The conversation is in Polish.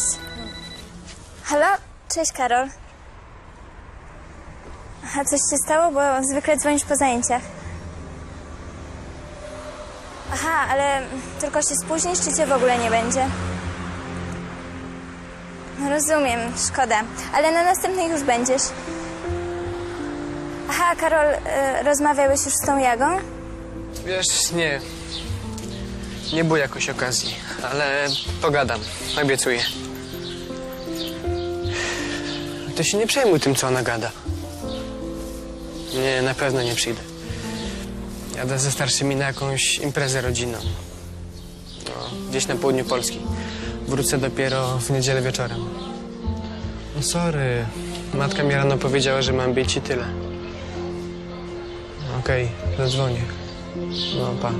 Cześć. Halo? Cześć, Karol. A coś się stało? Bo zwykle dzwonisz po zajęciach. Aha, ale tylko się spóźnisz, czy cię w ogóle nie będzie? No, Rozumiem, szkoda. Ale na następnej już będziesz. Aha, Karol, y, rozmawiałeś już z tą Jagą? Wiesz, nie. Nie było jakoś okazji, ale pogadam, obiecuję. Ty się nie przejmuj tym, co ona gada. Nie, na pewno nie przyjdę. Jadę ze starszymi na jakąś imprezę rodzinną. No, gdzieś na południu Polski. Wrócę dopiero w niedzielę wieczorem. No sorry, matka mi rano powiedziała, że mam być i tyle. Okej, zadzwonię. No, pa.